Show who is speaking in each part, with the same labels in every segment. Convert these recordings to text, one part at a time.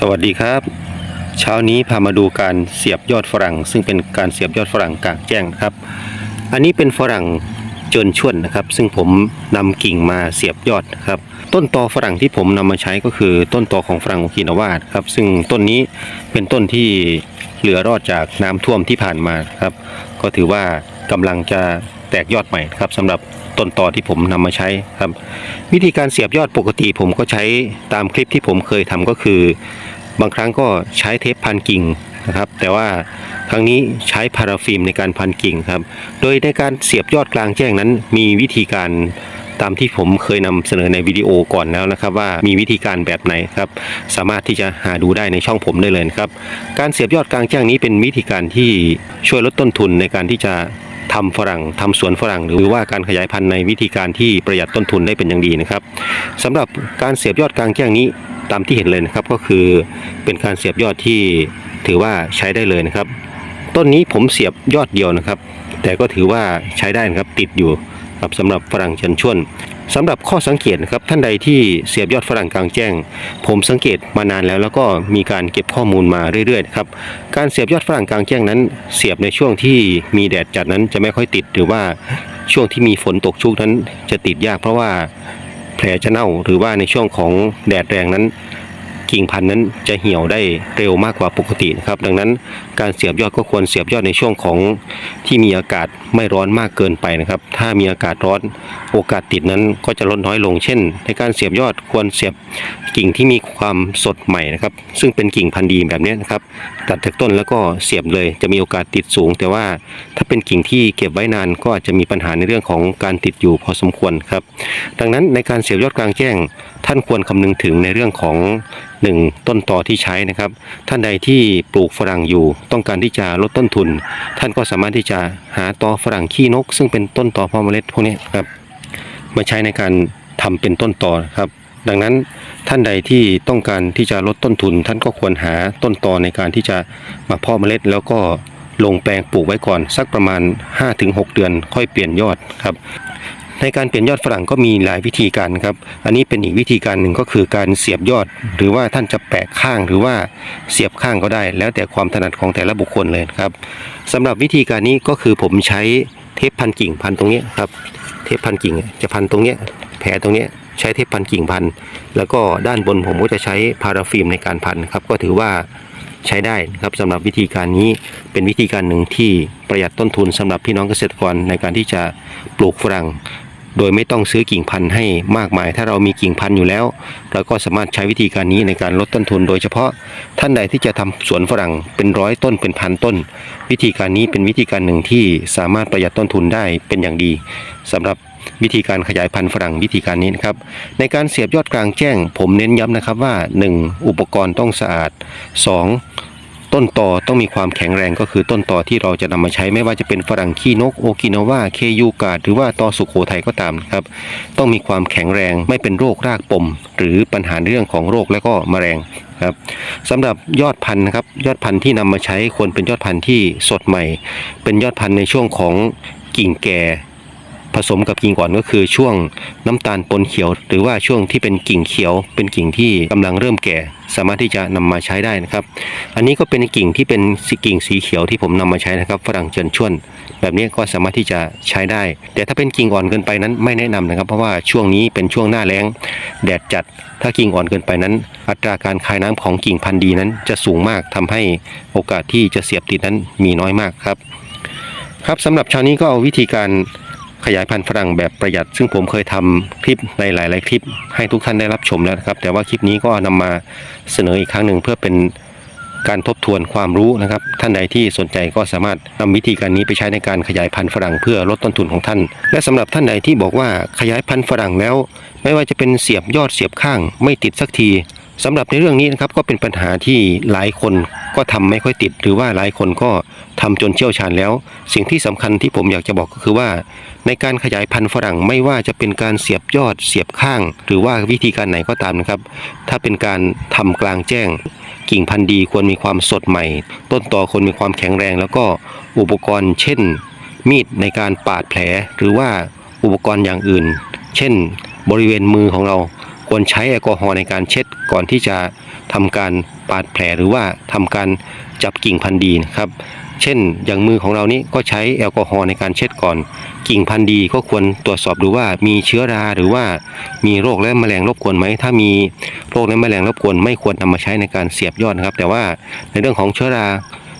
Speaker 1: สวัสดีครับ เช้านี้พามาดูการเสียบยอดฝรั่ง ซึ่งเป็นการเสียบยอดฝรั่งกลางแจ้งครับ อันนี้เป็นฝรั่งเจินชวนนะครับ ซึ่งผมนำกิ่งมาเสียบยอดครับ ต้นตอฝรั่งที่ผมนำมาใช้ก็คือต้นตอของฝรั่งโอกินาวาครับ ซึ่งต้นนี้เป็นต้นที่เหลือรอดจากน้ำท่วมที่ผ่านมาครับ ก็ถือว่ากำลังจะแตกยอดใหม่ครับสำหรับ ต้นตอที่ผมนำมาใช้ครับ วิธีการเสียบยอดปกติผมก็ใช้ตามคลิปที่ผมเคยทำก็คือ บางครั้งก็ใช้เทปพันกิ่งนะครับ แต่ว่าครั้งนี้ใช้พาราฟิล์มในการพันกิ่งครับ โดยในการเสียบยอดกลางแจ้งนั้น มีวิธีการตามที่ผมเคยนำเสนอในวิดีโอก่อนแล้วนะครับ ว่ามีวิธีการแบบไหนครับ สามารถที่จะหาดูได้ในช่องผมได้เลยครับ การเสียบยอดกลางแจ้งนี้เป็นวิธีการที่ช่วยลดต้นทุนในการที่จะ ทำฝรั่งทำสวนฝรั่ง หรือว่าการขยายพันธุ์ในวิธีการที่ประหยัดต้นทุนได้เป็นอย่างดีนะครับสำหรับการเสียบยอดกลางแจ้งนี้ตามที่เห็นเลยนะครับ ก็คือเป็นการเสียบยอดที่ถือว่าใช้ได้เลยนะครับ ต้นนี้ผมเสียบยอดเดียวนะครับ แต่ก็ถือว่าใช้ได้นะครับติดอยู่ครับสำหรับฝรั่งชันชวน สำหรับข้อสังเกตนะครับท่านใดที่เสียบยอดฝรั่งกลางแจ้ง ผมสังเกตมานานแล้ว แล้วก็มีการเก็บข้อมูลมาเรื่อยๆครับการเสียบยอดฝรั่งกลางแจ้งนั้น เสียบในช่วงที่มีแดดจัดนั้นจะไม่ค่อยติดหรือว่าช่วงที่มีฝนตกชุกนั้นจะติดยากเพราะว่าแผลจะเน่าหรือว่าในช่วงของแดดแรงนั้น กิ่งพันธุ์นั้นจะเหี่ยวได้เร็วมากกว่าปกตินะครับ ดังนั้นการเสียบยอดก็ควรเสียบยอดในช่วงของที่มีอากาศไม่ร้อนมากเกินไปนะครับ ถ้ามีอากาศร้อนโอกาสติดนั้นก็จะลดน้อยลงเช่น ในการเสียบยอดควรเสียบกิ่งที่มีความสดใหม่นะครับ ซึ่งเป็นกิ่งพันธุ์ดีแบบนี้นะครับ ตัดจากต้นแล้วก็เสียบเลย จะมีโอกาสติดสูง แต่ว่าถ้าเป็นกิ่งที่เก็บไว้นานก็อาจจะมีปัญหาในเรื่องของการติดอยู่พอสมควรครับ ดังนั้นในการเสียบยอดกลางแจ้ง ท่านควรคำนึงถึงในเรื่องของหนึ่งต้นตอที่ใช้นะครับ ท่านใดที่ปลูกฝรั่งอยู่ ต้องการที่จะลดต้นทุน ท่านก็สามารถที่จะหาตอฝรั่งขี้นก ซึ่งเป็นต้นตอพาะเมล็ดพวกนี้ครับมาใช้ในการทำเป็นต้นตอครับ ดังนั้น ท่านใดที่ต้องการที่จะลดต้นทุน ท่านก็ควรหาต้นตอในการที่จะมาเพาะเมล็ด แล้วก็ลงแปลงปลูกไว้ก่อน สักประมาณ 5-6 เดือน ค่อยเปลี่ยนยอดครับในการเปลี่ยนยอดฝรั่งก็มีหลายวิธีการครับ อันนี้เป็นอีกวิธีการหนึ่งก็คือการเสียบยอด หรือว่าท่านจะแปะข้างหรือว่าเสียบข้างก็ได้ แล้วแต่ความถนัดของแต่ละบุคคลเลยครับสำหรับวิธีการนี้ก็คือผมใช้เทปพันกิ่งพันตรงนี้ครับ เทปพันกิ่งจะพันตรงนี้แผลตรงนี้ ใช้เทปพันกิ่งพัน แล้วก็ด้านบนผมก็จะใช้พาราฟิล์มในการพันครับ ก็ถือว่าใช้ได้นะครับสำหรับวิธีการนี้เป็นวิธีการหนึ่งที่ประหยัดต้นทุนสำหรับพี่น้องเกษตรกรในการที่จะปลูกฝรั่ง โดยไม่ต้องซื้อกิ่งพันธุ์ให้มากมาย ถ้าเรามีกิ่งพันธุ์อยู่แล้ว เราก็สามารถใช้วิธีการนี้ในการลดต้นทุน โดยเฉพาะท่านใดที่จะทำสวนฝรั่งเป็นร้อยต้นเป็นพันต้น วิธีการนี้เป็นวิธีการหนึ่งที่สามารถประหยัดต้นทุนได้เป็นอย่างดีสำหรับ วิธีการขยายพันธุ์ฝรั่งวิธีการนี้นะครับ ในการเสียบยอดกลางแจ้ง ผมเน้นย้ำนะครับว่า 1. อุปกรณ์ต้องสะอาด 2. ต้นตอต้องมีความแข็งแรงก็คือต้นตอที่เราจะนำมาใช้ไม่ว่าจะเป็นฝรั่งขี้นกโอกินาวาเคยูกาดหรือว่าตอสุโขทัยก็ตามครับ ต้องมีความแข็งแรงไม่เป็นโรครากปม หรือปัญหาเรื่องของโรคและก็แมลงครับสำหรับยอดพันธุ์นะครับยอดพันธุ์ที่นำมาใช้ควรเป็นยอดพันธุ์ที่สดใหม่ เป็นยอดพันธุ์ในช่วงของกิ่งแก่ ผสมกับกิ่งก่อนก็คือช่วงน้ำตาลปนเขียว หรือว่าช่วงที่เป็นกิ่งเขียว เป็นกิ่งที่กำลังเริ่มแก่ สามารถที่จะนำมาใช้ได้นะครับ อันนี้ก็เป็นกิ่งที่เป็นกิ่งสีเขียวที่ผมนำมาใช้นะครับฝรั่งเจินชวน แบบนี้ก็สามารถที่จะใช้ได้ แต่ถ้าเป็นกิ่งอ่อนเกินไปนั้นไม่แนะนำนะครับ เพราะว่าช่วงนี้เป็นช่วงหน้าแล้งแดดจัด ถ้ากิ่งอ่อนเกินไปนั้น อัตราการคายน้ำของกิ่งพันธุ์ดีนั้น จะสูงมากทำให้โอกาสที่จะเสียบติดนั้นมีน้อยมากครับ ครับสำหรับเชาวนี้ก็เอาวิธีการ ขยายพันธุ์ฝรั่งแบบประหยัด ซึ่งผมเคยทำคลิปในหลาย ๆ คลิปให้ทุกท่านได้รับชมแล้วนะครับ แต่ว่าคลิปนี้ก็นำมาเสนออีกครั้งหนึ่งเพื่อเป็นการทบทวนความรู้นะครับ ท่านใดที่สนใจก็สามารถนำวิธีการนี้ไปใช้ในการขยายพันธุ์ฝรั่งเพื่อลดต้นทุนของท่าน และสำหรับท่านใดที่บอกว่าขยายพันธุ์ฝรั่งแล้ว ไม่ว่าจะเป็นเสียบยอดเสียบข้างไม่ติดสักที สำหรับในเรื่องนี้นะครับก็เป็นปัญหาที่หลายคนก็ทำไม่ค่อยติด หรือว่าหลายคนก็ทำจนเชี่ยวชาญแล้ว สิ่งที่สำคัญที่ผมอยากจะบอกก็คือว่า ในการขยายพันธุ์ฝรั่งไม่ว่าจะเป็นการเสียบยอดเสียบข้าง หรือว่าวิธีการไหนก็ตามนะครับ ถ้าเป็นการทำกลางแจ้ง กิ่งพันธุ์ดีควรมีความสดใหม่ ต้นตอควรมีความแข็งแรง แล้วก็อุปกรณ์ เช่น มีดในการปาดแผล หรือว่าอุปกรณ์อย่างอื่น เช่น บริเวณมือของเรา ควรใช้แอลกอฮอล์ในการเช็ดก่อนที่จะทำการปาดแผลหรือว่าทำการจับกิ่งพันธุ์ดีนะครับ เช่นอย่างมือของเรานี้ก็ใช้แอลกอฮอล์ในการเช็ดก่อน กิ่งพันธุ์ดีก็ควรตรวจสอบดูว่ามีเชื้อราหรือว่ามีโรคและแมลงรบกวนไหมถ้ามีโรคและแมลงรบกวนไม่ควรนำมาใช้ในการเสียบยอดนะครับ แต่ว่าในเรื่องของเชื้อรา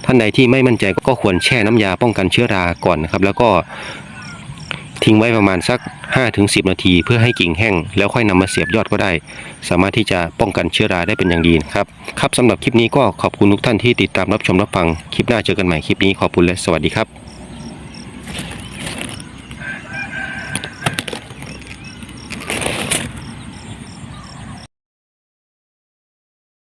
Speaker 1: ท่านใดที่ไม่มั่นใจก็ควรแช่น้ำยาป้องกันเชื้อราก่อนนะครับ แล้วก็ ทิ้งไว้ประมาณสัก 5-10 นาที เพื่อให้กิ่งแห้ง แล้วค่อยนำมาเสียบยอดก็ได้ สามารถที่จะป้องกันเชื้อราได้เป็นอย่างดีครับครับสำหรับคลิปนี้ก็ขอบคุณทุกท่านที่ติดตามรับชมรับฟังคลิปหน้าเจอกันใหม่คลิปนี้ขอบคุณและสวัสดีครับ